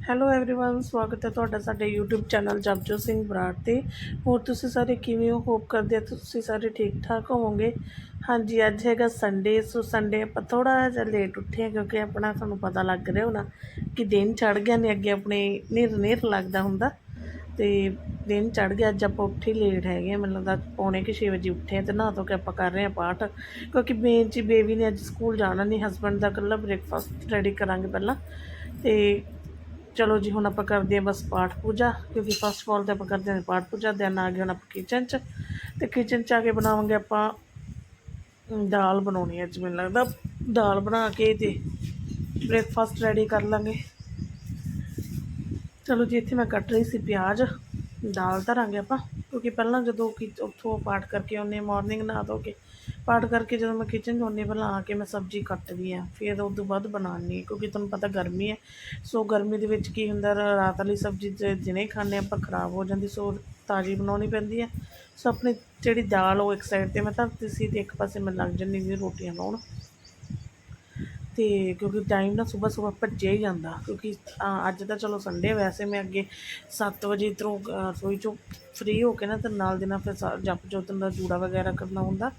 Hello everyone ਸਵਾਗਤ ਹੈ ਤੁਹਾਡਾ ਸਾਡੇ YouTube ਚੈਨਲ ਜਪਜੋ ਸਿੰਘ ਬਰਾੜ ਤੇ ਹੋਰ ਤੁਸੀਂ ਸਾਰੇ ਕਿਵੇਂ ਹੋ ਹੋਪ ਕਰਦੇ ਹਾਂ ਤੁਸੀਂ ਸਾਰੇ ਠੀਕ ਠਾਕ ਹੋਵੋਗੇ ਹਾਂਜੀ ਅੱਜ ਹੈਗਾ ਸੰਡੇ ਸੋ ਸੰਡੇ ਆਪਾਂ ਥੋੜਾ ਜਿਹਾ ਲੇਟ ਉੱਠੇ ਹਾਂ ਕਿਉਂਕਿ ਆਪਣਾ ਤੁਹਾਨੂੰ ਪਤਾ ਲੱਗ ਰਿਹਾ ਹੋਣਾ ਕਿ ਦਿਨ ਚੜ ਗਿਆ ਨੇ ਅੱਗੇ ਆਪਣੇ ਨਿਰ ਨਿਰ ਲੱਗਦਾ ਹੁੰਦਾ ਤੇ ਦਿਨ ਚੜ ਗਿਆ ਅੱਜ ਆਪਾਂ ਉੱਠੇ ਲੇਟ ਹੈਗੇ ਆ ਮੈਨੂੰ ਲੱਗਦਾ ਪੌਣੇ ਕਿ 6 ਵਜੇ ਉੱਠੇ ਆ ਤੇ ਨਹਾ ਧੋ ਕੇ ਆਪਾਂ ਕਰ ਰਹੇ ਆ ਪਾਠ ਕਿਉਂਕਿ ਮੇਨ ਜੀ ਬੇਬੀ ਨੇ ਅੱਜ ਸਕੂਲ ਜਾਣਾ ਨਹੀਂ ਹਸਬੰਡ ਦਾ ਇਕੱਲਾ ਬ੍ਰੇਕਫਾਸਟ ਰੈਡੀ ਕਰਾਂਗੇ ਪਹਿਲਾਂ ਤੇ ਚਲੋ ਜੀ, ਹੁਣ ਆਪਾਂ ਕਰਦੇ ਹਾਂ ਬਸ ਪਾਠ ਪੂਜਾ, ਕਿਉਂਕਿ ਫਸਟ ਆਫ ਆਲ ਤਾਂ ਆਪਾਂ ਕਰਦੇ ਹਾਂ ਪਾਠ ਪੂਜਾ ਦੈਨ ਆ ਗਏ ਹੁਣ ਆਪਾਂ ਕਿਚਨ 'ਚ। ਤੇ ਕਿਚਨ 'ਚ ਆ ਕੇ ਬਣਾਵਾਂਗੇ ਆਪਾਂ ਦਾਲ ਬਣਾਉਣੀ ਹੈ, ਅੱਜ ਮੈਨੂੰ ਲੱਗਦਾ ਦਾਲ ਬਣਾ ਕੇ ਤੇ ਬ੍ਰੇਕਫਾਸਟ ਰੈਡੀ ਕਰ ਲਾਂਗੇ। ਚਲੋ ਜੀ, ਇੱਥੇ ਮੈਂ ਕੱਟ ਰਹੀ ਸੀ ਪਿਆਜ਼, ਦਾਲ ਧਰਾਂਗੇ ਆਪਾਂ, ਕਿਉਂਕਿ ਪਹਿਲਾਂ ਜਦੋਂ ਕਿ ਉੱਥੋਂ ਪਾਠ ਕਰਕੇ ਆਉਂਦੇ ਮਾਰਨਿੰਗ ਨਾ ਧੋ ਕੇ। ਪਾਠ ਕਰਕੇ ਜਦੋਂ ਮੈਂ ਕਿਚਨ 'ਚ ਆਉਂਦੀ ਪਹਿਲਾਂ ਆ ਕੇ ਮੈਂ ਸਬਜ਼ੀ ਕੱਟਦੀ ਆ ਫਿਰ ਉਸ ਤੋਂ ਬਾਅਦ ਬਣਾਉਣੀ ਕਿਉਂਕਿ ਤੁਹਾਨੂੰ ਪਤਾ ਗਰਮੀ ਹੈ। ਸੋ ਗਰਮੀ ਦੇ ਵਿੱਚ ਕੀ ਹੁੰਦਾ ਰਾਤ ਵਾਲੀ ਸਬਜ਼ੀ ਜੇ ਦਿਨੇ ਖਾਂਦੇ ਆਪਾਂ ਖਰਾਬ ਹੋ ਜਾਂਦੀ, ਸੋ ਤਾਜ਼ੀ ਬਣਾਉਣੀ ਪੈਂਦੀ ਹੈ। ਸੋ ਆਪਣੀ ਜਿਹੜੀ ਦਾਲ, ਉਹ ਇੱਕ ਸਾਈਡ ਤੇ ਮੈਂ ਧਰਤੀ ਸੀ ਤੇ ਇੱਕ ਪਾਸੇ ਮੈਂ ਲੱਗ ਜੰਨੀ ਸੀ ਰੋਟੀਆਂ ਲਾਉਣ। ਤੇ ਕਿਉਂਕਿ ਟਾਈਮ ਨਾ ਸਵੇਰ ਸਵੇਰ ਭੱਜਿਆ ਹੀ ਜਾਂਦਾ, ਕਿਉਂਕਿ ਅੱਜ ਤਾਂ ਚਲੋ ਸੰਡੇ ਵੈਸੇ ਮੈਂ ਅੱਗੇ 7 ਵਜੇ ਇੱਧਰੋਂ ਰਸੋਈ ਚੋਂ ਫ੍ਰੀ ਹੋ ਕੇ ਨਾ, ਤੇ ਨਾਲ ਦੀ ਨਾਲ ਫਿਰ ਸਾ- ਜਪ ਜੋਤ ਦਾ ਜੂੜਾ ਵਗੈਰਾ ਕਰਨਾ ਹੁੰਦਾ।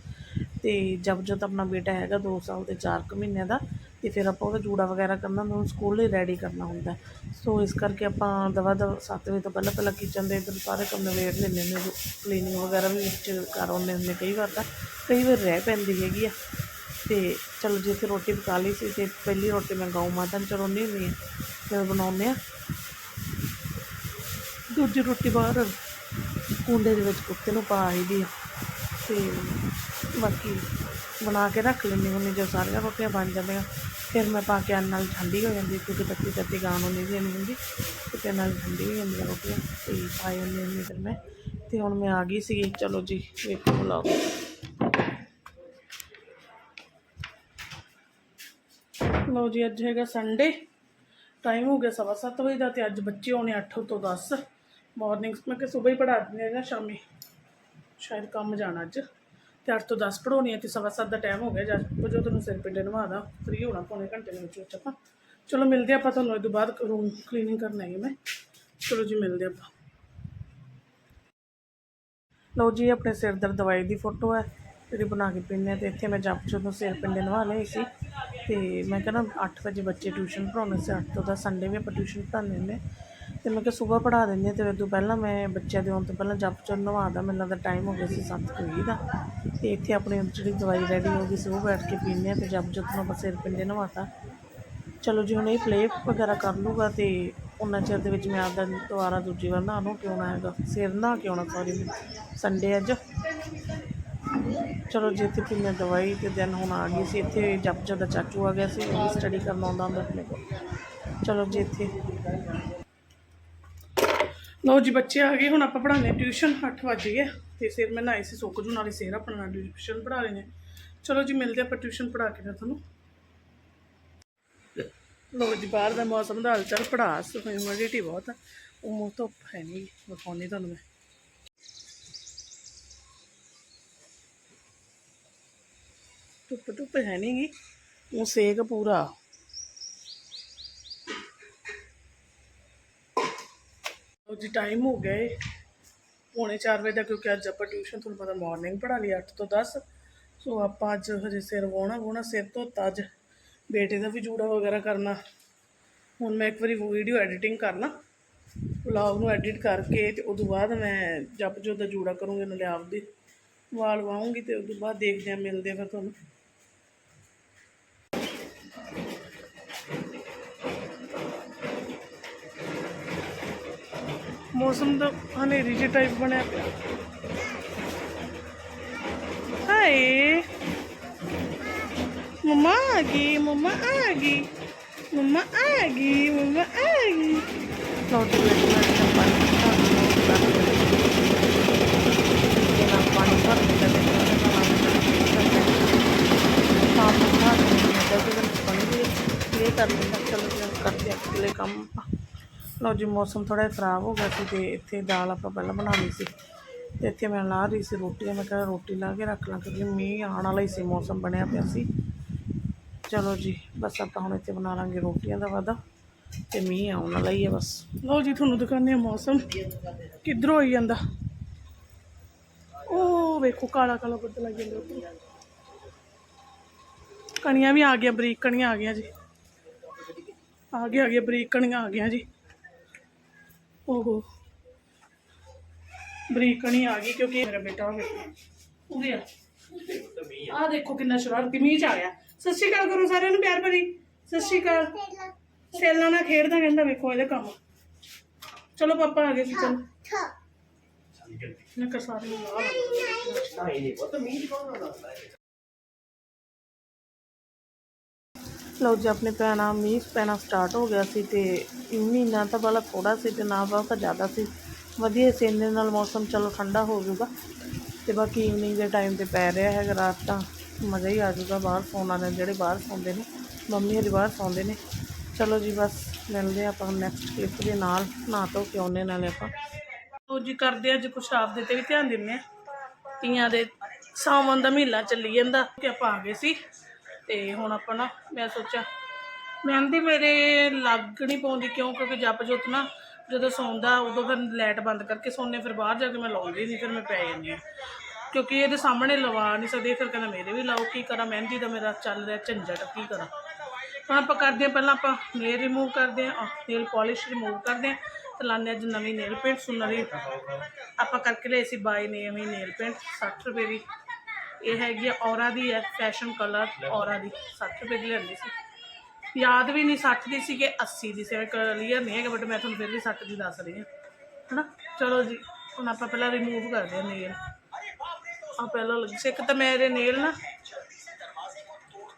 ਤੇ ਜਪ ਜਦ ਆਪਣਾ ਬੇਟਾ ਹੈਗਾ 2 ਸਾਲ ਤੇ 4 ਕੁ ਮਹੀਨਿਆਂ ਦਾ, ਤੇ ਫਿਰ ਆਪਾਂ ਉਹਦਾ ਜੂੜਾ ਵਗੈਰਾ ਕਰਨਾ ਹੁੰਦਾ ਉਹਨੂੰ ਸਕੂਲ ਲਈ ਰੈਡੀ ਕਰਨਾ ਹੁੰਦਾ। ਸੋ ਇਸ ਕਰਕੇ ਆਪਾਂ ਦਵਾ ਦਵਾ 7 ਵਜੇ ਤੋਂ ਪਹਿਲਾਂ ਪਹਿਲਾਂ ਕਿਚਨ ਦੇ ਇੱਧਰ ਸਾਰੇ ਕੰਮ ਨਵੇੜ ਲੈਂਦੇ ਨੇ ਕਲੀਨਿੰਗ ਵਗੈਰਾ ਵੀ ਵਿੱਚ ਕਰ ਆਉਂਦੇ ਹੁੰਦੇ ਕਈ ਵਾਰ ਤਾਂ। ਕਈ ਵਾਰ ਰਹਿ ਪੈਂਦੀ ਹੈਗੀ ਆ। ਤੇ ਚਲੋ ਜੀ ਇੱਥੇ ਰੋਟੀ ਪਕਾ ਲਈ ਸੀ, ਤੇ ਪਹਿਲੀ ਰੋਟੀ ਮੈਂ ਗਊ ਮਾਤਾ ਨੂੰ ਚੜਾਉਂਦੀ ਹੁੰਦੀ ਹਾਂ, ਫਿਰ ਬਣਾਉਂਦੇ ਆ। ਦੂਜੀ ਰੋਟੀ ਬਾਹਰ ਕੁੰਡੇ ਦੇ ਵਿੱਚ ਕੁੱਤੇ ਨੂੰ ਪਾ ਆਈ ਆ। ਤੇ ਬਾਕੀ ਬਣਾ ਕੇ ਰੱਖ ਲੈਂਦੀ ਹੁੰਦੀ ਜਦੋਂ ਸਾਰੀਆਂ ਰੋਟੀਆਂ ਬਣ ਜਾਂਦੀਆਂ, ਫਿਰ ਮੈਂ ਪਾ ਕੇ ਆਉਣ ਨਾਲ ਠੰਡੀ ਹੋ ਜਾਂਦੀ ਕਿਉਂਕਿ ਤੱਤੀ ਤੱਤੀ ਗਾਣ ਹੁੰਦੀ ਵੀ ਨਹੀਂ ਹੁੰਦੀ, ਤੇ ਫਿਰ ਨਾਲ ਠੰਡੀ ਹੋ ਜਾਂਦੀਆਂ ਰੋਟੀਆਂ, ਤੇ ਪਾਈ ਹੁੰਦੀ ਹੁੰਦੀ ਫਿਰ ਮੈਂ, ਤੇ ਹੁਣ ਮੈਂ ਆ ਗਈ ਸੀਗੀ ਚਲੋ ਜੀ, ਵੇਖੋ ਬੁਲਾਓ ਲਓ ਜੀ, ਅੱਜ ਹੈਗਾ ਸੰਡੇ ਟਾਈਮ ਹੋ ਗਿਆ ਸਵਾ ਸੱਤ ਵਜੇ ਦਾ, ਤੇ ਅੱਜ ਬੱਚੇ ਆਉਣੇ 8 ਤੋਂ 10 ਮਾਰਨਿੰਗ ਮੈਂ ਕਿ ਸਵੇਰ ਹੀ ਪੜ੍ਹਾ ਦਿੰਦੇ ਆ ਸ਼ਾਮੀ ਸ਼ਾਇਦ ਕੰਮ ਜਾਣਾ ਅੱਜ। ਤੇ 8 ਤੋਂ 10 ਪੜਾਉਣੀ ਹੈ ਤੇ ਸਵਾ ਸੱਤ ਦਾ ਟਾਈਮ ਹੋ ਗਿਆ ਜਦ। ਜੋ ਤੁਹਾਨੂੰ ਸਿਰ ਪਿੰਡੇ ਨਵਾਦਾ ਫ੍ਰੀ ਹੋਣਾ ਪੌਣੇ ਘੰਟੇ ਦੇ ਵਿੱਚ ਵਿੱਚ ਆਪਾਂ। ਚਲੋ ਮਿਲਦੇ ਆਪਾਂ ਤੁਹਾਨੂੰ, ਇਹ ਤੋਂ ਬਾਅਦ ਰੂਮ ਕਲੀਨਿੰਗ ਕਰਨ ਆਈ ਹਾਂ ਮੈਂ। ਚਲੋ ਜੀ, ਮਿਲਦੇ ਆਪਾਂ। ਲਓ ਜੀ, ਆਪਣੇ ਸਿਰ ਦਰਦ ਦਵਾਈ ਦੀ ਫੋਟੋ ਹੈ ਜਿਹੜੀ ਬਣਾ ਕੇ ਪੀਂਦੇ ਹਾਂ ਤੇ ਇੱਥੇ ਮੈਂ ਜਪ ਜਦੋਂ ਸਿਰ ਪਿੰਡੇ ਨਵਾ ਲਏ ਸੀ। ਤੇ ਮੈਂ ਕਹਿੰਦਾ 8 ਵਜੇ ਬੱਚੇ ਟਿਊਸ਼ਨ ਪੜਾਉਣੇ ਸੀ 8 ਤੋਂ 10 ਸੰਡੇ ਵੀ ਆਪਾਂ ਟਿਊਸ਼ਨ ਪੜ੍ਹਾਉਂਦੇ ਹੁੰਦੇ। ਅਤੇ ਮੈਂ ਕਿਹਾ ਸੁਬਾਹ ਪੜ੍ਹਾ ਦਿੰਦੀ ਹਾਂ ਤੇ ਤੋਂ ਪਹਿਲਾਂ ਮੈਂ ਬੱਚਿਆਂ ਦੇ ਆਉਣ ਤੋਂ ਪਹਿਲਾਂ ਜਪ ਚੋਂ ਨਵਾਦਾ ਮੈਨੂੰ ਲੱਗਦਾ ਟਾਈਮ ਹੋ ਗਿਆ ਸੀ 7 ਵਜੇ ਦਾ। ਅਤੇ ਇੱਥੇ ਆਪਣੀ ਜਿਹੜੀ ਦਵਾਈ ਰੈਡੀ ਹੋ ਗਈ ਸੀ, ਉਹ ਬੈਠ ਕੇ ਪੀਂਦੇ ਹਾਂ ਅਤੇ ਜਪ ਜੋਤ ਨੂੰ ਆਪਾਂ ਸਿਰ ਪਿੰਡੇ ਨਵਾਤਾ। ਚਲੋ ਜੀ, ਹੁਣ ਇਹ ਪਲੇ ਵਗੈਰਾ ਕਰ ਲੂਗਾ ਅਤੇ ਉਹਨਾਂ ਚਿਰ ਦੇ ਵਿੱਚ ਮੈਂ ਆਪਦਾ ਦੁਬਾਰਾ ਦੂਜੀ ਵਾਰ ਨਹਾ ਨੂੰ ਕਿਉਂ ਨਾ ਹੈਗਾ ਸਿਰ ਨਹਾ ਕੇ ਆਉਣਾ ਸੌਰੀ ਸੰਡੇ ਅੱਜ। ਚਲੋ ਜੀ, ਇੱਥੇ ਪੀਨੇ ਦਵਾਈ ਤੇ ਦਿਨ ਹੁਣ ਆ ਗਈ ਸੀ। ਇੱਥੇ ਜਪ ਜਪ ਦਾ ਚਾਚੂ ਆ ਗਿਆ ਸੀ, ਉਹ ਸਟੱਡੀ ਕਰਨ ਆਉਂਦਾ ਹੁੰਦਾ ਆਪਣੇ ਕੋਲ। ਚਲੋ ਜੀ, ਇੱਥੇ ਲਓ ਜੀ, ਬੱਚੇ ਆ ਗਏ, ਹੁਣ ਆਪਾਂ ਪੜ੍ਹਾਉਂਦੇ ਟਿਊਸ਼ਨ 8 ਵਜ ਗਏ ਤੇ ਸਿਰ ਮੈਂ ਨਹਾਈ ਸੀ ਸੁੱਕ ਜੂ, ਨਾਲੇ ਸਿਰ ਆਪਣਾ ਟਿਊਸ਼ਨ ਪੜ੍ਹਾ ਲੈਣੇ ਚਲੋ ਜੀ, ਮਿਲਦੇ ਆਪਾਂ ਟਿਊਸ਼ਨ ਪੜ੍ਹਾ ਕੇ ਨਾ ਤੁਹਾਨੂੰ। ਲੋ ਜੀ, ਬਾਹਰ ਦਾ ਮੌਸਮ ਦਾ ਹਾਲ ਚਾਲ ਪੜਾਸ ਹਿਊਮਿਡਿਟੀ ਬਹੁਤ ਆ। ਉਹ ਧੁੱਪ ਹੈ ਨਹੀਂ ਵਿਖਾਉਣੀ ਤੁਹਾਨੂੰ ਮੈਂ। ਧੁੱਪ ਧੁੱਪ ਹੈ ਨਹੀਂ ਗੀ, ਉਹ ਸੇਕ ਪੂਰਾ। ਲਓ ਜੀ ਟਾਈਮ ਹੋ ਗਿਆ ਏ ਪੌਣੇ 4 ਵਜੇ ਦਾ ਕਿਉਂਕਿ ਅੱਜ ਆਪਾਂ ਟਿਊਸ਼ਨ ਤੁਹਾਨੂੰ ਪਤਾ ਮਾਰਨਿੰਗ ਪੜ੍ਹਾ ਲਈ 8 ਤੋਂ 10 ਸੋ ਆਪਾਂ ਅੱਜ ਹਜੇ ਸਿਰ ਵਾਉਣਾ ਵਾਉਣਾ ਸਿਰ ਤੋਂ ਅੱਜ ਬੇਟੇ ਦਾ ਵੀ ਜੂੜਾ ਵਗੈਰਾ ਕਰਨਾ। ਹੁਣ ਮੈਂ ਇੱਕ ਵਾਰੀ ਵੀਡੀਓ ਐਡੀਟਿੰਗ ਕਰਨਾ। ਵਲੌਗ ਨੂੰ ਐਡਿਟ ਕਰਕੇ ਤੇ ਉਦੋਂ ਬਾਅਦ ਮੈਂ ਜਪ ਜੋ ਦਾ ਜੂੜਾ ਕਰੂੰਗੀ, ਨਾਲੇ ਆਪਦੇ ਵਾਲ ਵਾਉਂਗੀ ਤੇ ਉਦੋਂ ਬਾਅਦ ਦੇਖਦੇ ਆ ਮਿਲਦੇ ਆ ਫਿਰ ਤੁਹਾਨੂੰ। ਮੌਸਮ ਦਾ ਹਨੇਰੀ ਜਿਹੀ ਟਾਈਪ ਬਣਿਆ ਪਿਆ ਹਾਏ ਮਮਾ ਆ ਗਈ ਮਮਾ ਆ ਗਈ ਮਮਾ ਆ ਗਈ ਮਮਾ ਆ ਗਈ ਲਓ ਜੀ ਬੇਟੀ ਮੈਂ ਤਾਂ ਪਾਣੀ ਪਾ ਪਾਣੀ ਭਰ ਦਿੱਤਾ ਤੇ ਪਾਪ ਬਣਾ ਦਿੱਤਾ ਤੇ ਪਾਣੀ ਵੀ ਇਹ ਕਰ ਲੈਂਦਾ ਚਲੋ ਜੀ ਹੁਣ ਕਰਦੇ ਆ ਅਗਲੇ ਕੰਮ ਲਓ ਜੀ, ਮੌਸਮ ਥੋੜਾ ਖਰਾਬ ਹੋ ਗਿਆ ਸੀ ਤੇ ਇੱਥੇ ਦਾਲ ਆਪਾਂ ਪਹਿਲਾਂ ਬਣਾ ਲਈ ਸੀ। ਤੇ ਇੱਥੇ ਮੈਂ ਲਾ ਰਹੀ ਸੀ ਰੋਟੀਆਂ ਮੈਂ ਕਿਹਾ ਰੋਟੀ ਲਾ ਕੇ ਰੱਖ ਲਾਂ ਕਿਉਂਕਿ ਮੀਂਹ ਆਉਣ ਵਾਲਾ ਹੀ ਸੀ, ਮੌਸਮ ਬਣਿਆ ਪਿਆ ਸੀ। ਚਲੋ ਜੀ, ਬਸ ਆਪਾਂ ਹੁਣ ਇੱਥੇ ਬਣਾ ਲਾਂਗੇ ਰੋਟੀਆਂ ਦਾ ਵਾਦਾ ਤੇ ਮੀਂਹ ਆਉਣ ਵਾਲਾ ਹੀ ਹੈ ਬਸ। ਲਓ ਜੀ, ਤੁਹਾਨੂੰ ਦਿਖਾਉਂਦੇ ਆ ਮੌਸਮ। ਕਿੱਧਰੋਂ ਆਈ ਜਾਂਦਾ? ਉਹ ਵੇਖੋ, ਕਾਲਾ ਕਾਲਾ ਬੱਦਲ ਆਈ ਜਾਂਦਾ ਉੱਧਰੋਂ ਕਣੀਆਂ ਵੀ ਆ ਗਈਆਂ, ਬਰੀਕ ਕਣੀਆਂ ਆ ਗਈਆਂ ਜੀ। ਆ ਗਿਆ ਆ ਗਿਆ ਬਰੀਕ ਕਣੀਆਂ ਆ ਗਈਆਂ ਜੀ। ਓਹੋ। ਬਰੀਕ ਕਣੀ ਆ ਗਈ ਕਿਉਂਕਿ ਮੇਰਾ ਬੇਟਾ ਹੋਵੇ ਉਰੇ ਆ। ਆ ਦੇਖੋ ਕਿੰਨਾ ਸ਼ਰਾਰਤੀ ਮੀਂਹ ਚ ਆ ਗਿਆ ਸਤਿ ਸ਼੍ਰੀ ਅਕਾਲ ਕਰੋ ਸਾਰਿਆਂ ਨੂੰ ਪਿਆਰ ਭਰੀ। ਸਤਿ ਸ਼੍ਰੀ ਅਕਾਲ। ਸੇਲਾਂ ਨਾਲ ਖੇਡਦਾ ਕਹਿੰਦਾ ਵੇਖੋ ਇਹਦੇ ਕੰਮ। ਚਲੋ ਪਾਪਾ ਆ ਗਏ ਸੀ ਚਲੋ। ਨਕਰ ਸਾਰੇ ਨੂੰ ਲਾ। ਲਓ ਜੀ, ਆਪਣੇ ਪੈਣਾ, ਮੀਂਹ ਪੈਣਾ ਸਟਾਰਟ ਹੋ ਗਿਆ ਸੀ ਤੇ ਮਹੀਨਾ ਤਾਂ ਵਾਲਾ ਥੋੜਾ ਸੀ ਤੇ ਨਾ ਬਹੁਤ ਜ਼ਿਆਦਾ ਸੀ। ਵਧੀਆ ਸੀ ਇਹਦੇ ਨਾਲ ਮੌਸਮ ਚਲੋ ਠੰਡਾ ਹੋ ਜਾਊਗਾ। ਤੇ ਬਾਕੀ ਈਵਨਿੰਗ ਦੇ ਟਾਈਮ ਤੇ ਪੈ ਰਿਹਾ ਹੈਗਾ, ਰਾਤ ਤਾਂ ਮਜ਼ਾ ਹੀ ਆ ਜਾਊਗਾ, ਬਾਹਰ ਸੌਣ ਵਾਲੇ ਜਿਹੜੇ ਬਾਹਰ ਸੌਂਦੇ ਨੇ, ਮੰਮੀ ਹਜੇ ਬਾਹਰ ਸੌਂਦੇ ਨੇ। ਚਲੋ ਜੀ, ਬਸ ਮਿਲਦੇ ਹਾਂ ਆਪਾਂ ਨੈਕਸਟ ਕਲਿੱਪ ਦੇ ਨਾਲ ਨਾ ਧੋ ਕੇ ਆਉਣੇ ਨਾਲੇ ਆਪਾਂ। ਲਓ ਜੀ, ਕਰਦੇ ਅੱਜ ਕੁਛ ਆਪਦੇ ਤੇ ਵੀ ਧਿਆਨ ਦਿੰਦੇ ਆ ਤੀਆਂ ਦੇ ਸਾਵਣ ਦਾ ਮਹੀਨਾ ਚੱਲੀ ਜਾਂਦਾ, ਕਿ ਆਪਾਂ ਆ ਗਏ ਸੀ। ਤੇ ਹੁਣ ਆਪਾਂ ਨਾ, ਮੈਂ ਸੋਚਿਆ ਮਹਿੰਦੀ ਮੇਰੇ ਲੱਗ ਨਹੀਂ ਪਾਉਂਦੀ ਕਿਉਂ? ਕਿਉਂਕਿ ਜਪ ਜੋਤ ਨਾ ਜਦੋਂ ਸੌਂਦਾ, ਉਦੋਂ ਫਿਰ ਲਾਈਟ ਬੰਦ ਕਰਕੇ ਸੌਂਦੇ, ਫਿਰ ਬਾਹਰ ਜਾ ਕੇ ਮੈਂ ਲਾਉਂਦੀ ਨਹੀਂ ਫਿਰ ਮੈਂ ਪੈ ਜਾਂਦੀ ਹਾਂ। ਕਿਉਂਕਿ ਇਹਦੇ ਸਾਹਮਣੇ ਲਵਾ ਨਹੀਂ ਸਕਦੇ, ਫਿਰ ਕਹਿੰਦਾ ਮੇਰੇ ਵੀ ਲਾਓ, ਕੀ ਕਰਾਂ? ਮਹਿੰਦੀ ਦਾ ਮੇਰਾ ਚੱਲ ਰਿਹਾ ਝੰਜਟ, ਕੀ ਕਰਾਂ? ਹੁਣ ਆਪਾਂ ਕਰਦੇ ਹਾਂ, ਪਹਿਲਾਂ ਆਪਾਂ ਨੇਲ ਰਿਮੂਵ ਕਰਦੇ ਹਾਂ ਨੇਲ ਪਾਲਿਸ਼ ਰਿਮੂਵ ਕਰਦੇ ਹਾਂ, ਤੇ ਲਾਉਂਦੇ ਹਾਂ ਅੱਜ ਨਵੀਂ ਨੇਲ ਪੇਂਟ ਸੁਨਰੀ ਆਪਾਂ ਕਰਕੇ ਲਏ ਸੀ ਬਾਈ ਨਵੀਂ ਨੇਲ ਪੇਂਟ 60 ਰੁਪਏ ਦੀ। ਇਹ ਹੈਗੀ ਆ ਔਰਾ ਦੀ ਹੈ ਫੈਸ਼ਨ ਕਲਰ ਔਰਾ ਦੀ। 60 ਰੁਪਏ ਦੀ ਲੈਂਦੀ ਸੀ। ਯਾਦ ਵੀ ਨਹੀਂ 60 ਦੀ ਸੀ ਕਿ 80 ਦੀ ਸੀ। ਕਲੀਅਰ ਨਹੀਂ ਹੈਗਾ ਬਟ ਮੈਂ ਤੁਹਾਨੂੰ ਫਿਰ ਵੀ 60 ਦੀ ਦੱਸ ਰਹੀ ਹਾਂ। ਹਨਾ? ਚਲੋ ਜੀ, ਹੁਣ ਆਪਾਂ ਪਹਿਲਾਂ ਰਿਮੂਵ ਕਰਦੇ ਹਾਂ ਨੇਲ ਆ ਪਹਿਲਾਂ ਲੱਗੀ ਸੀ। ਇੱਕ ਤਾਂ ਮੇਰੇ ਨੇਲ ਨਾ